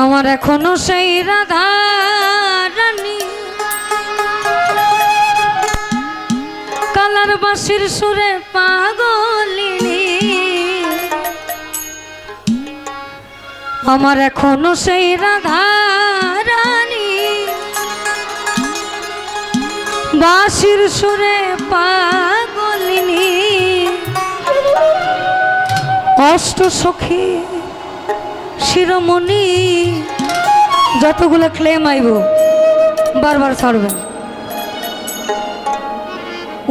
আমার এখনও সেই রাধা রানী। কালার বাসির সুরে পাগলিনী। আমার এখনও সেই রাধা রানী। বাসির সুরে পাগলিনী। অষ্ট সখী শিরোমণি, যতগুলো ক্লেম আইব, বারবার ছাড়বেন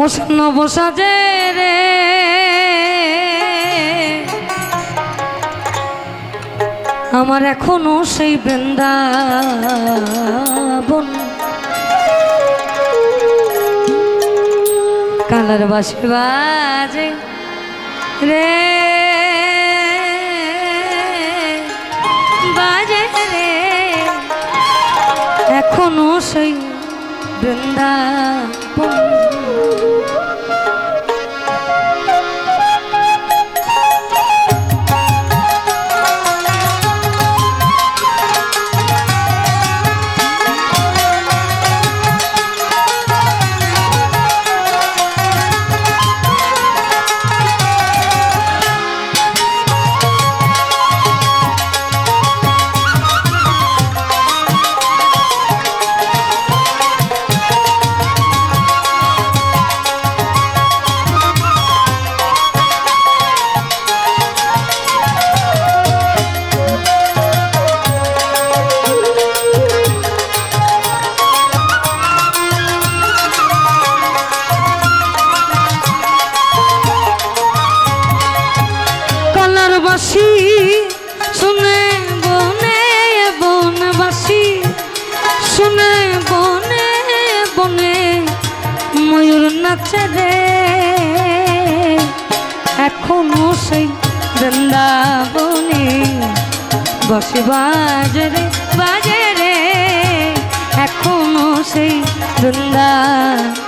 উষ্ণ বসাজে রে। আমার এখনও সেই বৃন্দাবন। কালার বাসি বাজে রে। এখনও সেই বৃন্দাবন বাসি শুনে বনে বনবাসী, শুনে বনে বনে ময়ূর নাচে রে। এখনও সেই বৃন্দাবনে বসে বাজে রে বাজে রে। এখনও সেই বৃন্দাবনে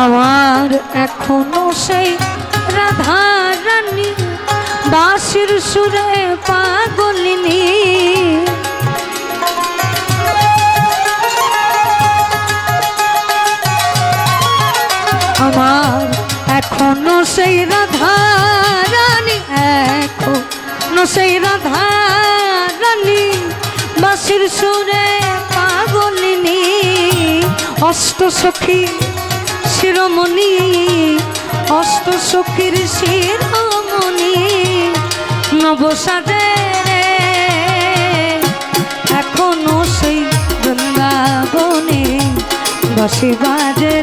আমার এখনও সেই রাধা রানী বাসির সুরে পাগলিনী আমার এখনও সেই রাধা রানী, এখনও সেই রাধা রানী বাসির সুরে পাগলিনী অষ্ট সখী শিরোমণি অষ্ট সখীর শিরোমণি নবসাদে এখনও সেই বৃন্দাবনে বসে বাজে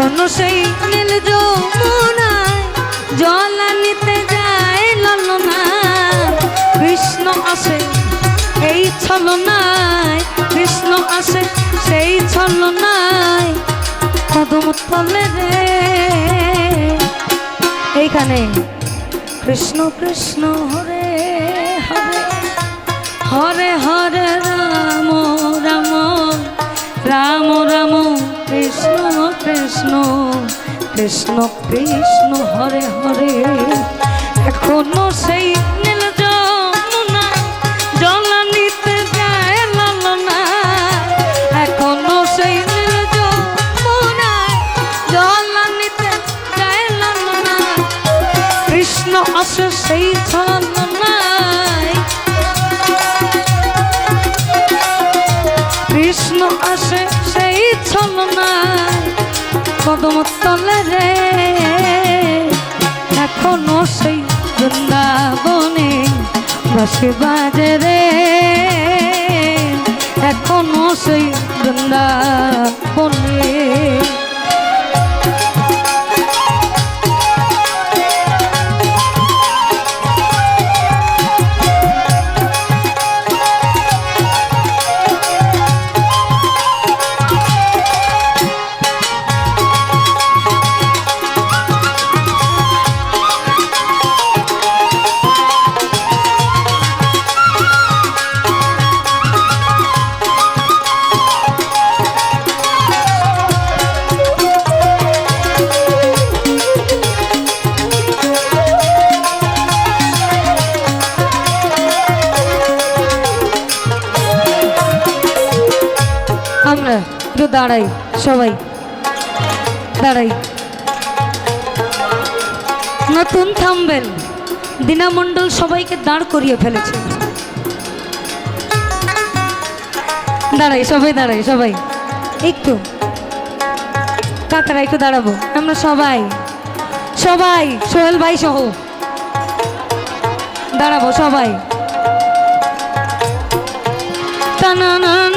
এখনও সেই নীল যমুনায় জল নিতে যায় ললনায় কৃষ্ণ আসে এই ছলনায়, কৃষ্ণ আসে সেই ছলনায়। কদম তলে রে। এইখানে কৃষ্ণ কৃষ্ণ, হরে হরে হরে হরে, রাম রাম রাম রাম কৃষ্ণ কৃষ্ণ কৃষ্ণ হরে হরে। এখনও সেই নীল যমুনা এখনও সেই কৃষ্ণ সেই কদম তলে রে। এখনও সেই বৃন্দাবনে বসে বাজে রে। এখনও সেই বৃন্দাবনে দাঁড়াই, সবাই। দাঁড়াই। নতুন থামবেন। দিনামণ্ডল সবাইকে দাঁড় করিয়ে ফেলেছে। দাঁড়াই, সবাই দাঁড়াই, সবাই। একটু। কাকারা, একটু দাঁড়াবো। আমরা সবাই। সবাই, সোহেল ভাই সহ। দাঁড়াবো সবাই। টানা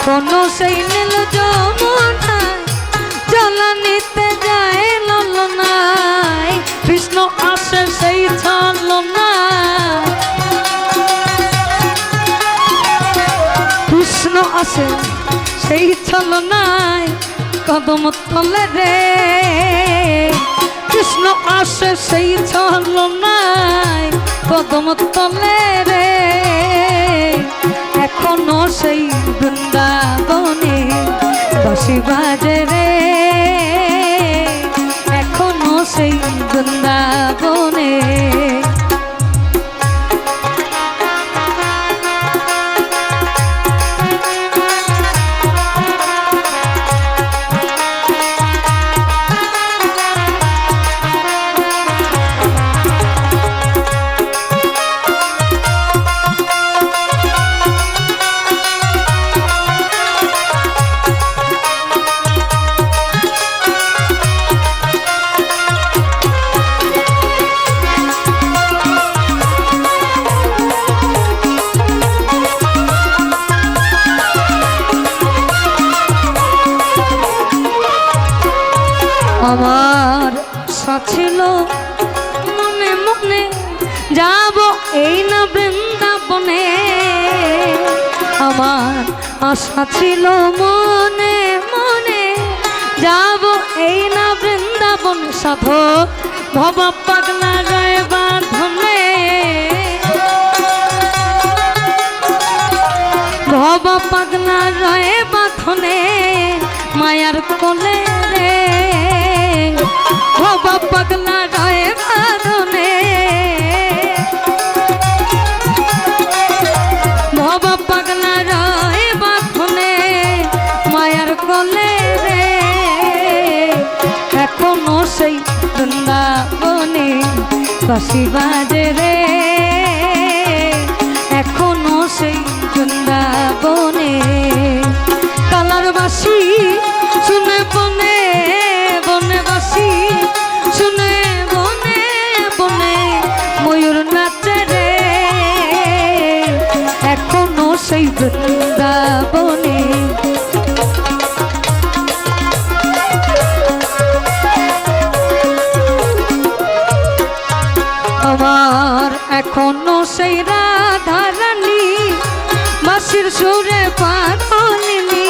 এখনও সেই নীল যমুনায় জল নিতে যায় ললনায়। কৃষ্ণ আসে সেই ছলনায় কৃষ্ণ আসে সেই ছলনায় কদম তলে রে। কৃষ্ণ আসে সেই ছলনায় কদম তলে রে। এখনও সেই বৃন্দাবনে বাসি বাজে রে আমার আশা ছিল মনে মনে। যাব এই না বৃন্দাবন সাধক ভব পাগলা গায়ে বাঁধনে ভব পাগলা রয়ে বাঁধনে মায়ার কোলে রে। ভব বাসি বাজে রে। এখনও সেই বৃন্দাবনে। কালার বাসি শুনে বনে বনে বাসি, শুনে বনে বনে ময়ূর নাচে রে। এখনও সেই বৃন্দাবনে। সেই রাধা রানী বাসির সুরে পাগলিনী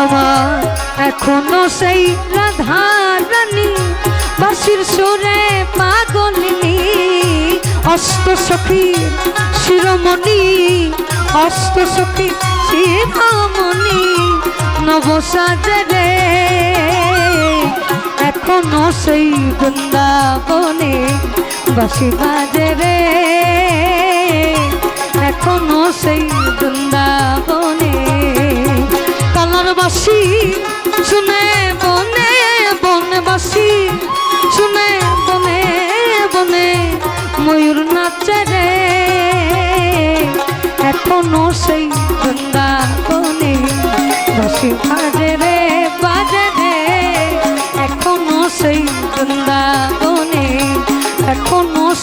আমার এখনও সেই রাধা রানী বাসির সুরে পাগলিনী অষ্ট সখী শিরোমণি, অষ্ট সখী শিরোমণি, নবসাজে রে। এখনও সেই বৃন্দাবনে বাসি বাজে রে। এখনও সেই বৃন্দাবনে কালার বাসি শুনে বনে বনে বাসি শুনে বনে বনে ময়ূর নাচে রে। এখনও সেই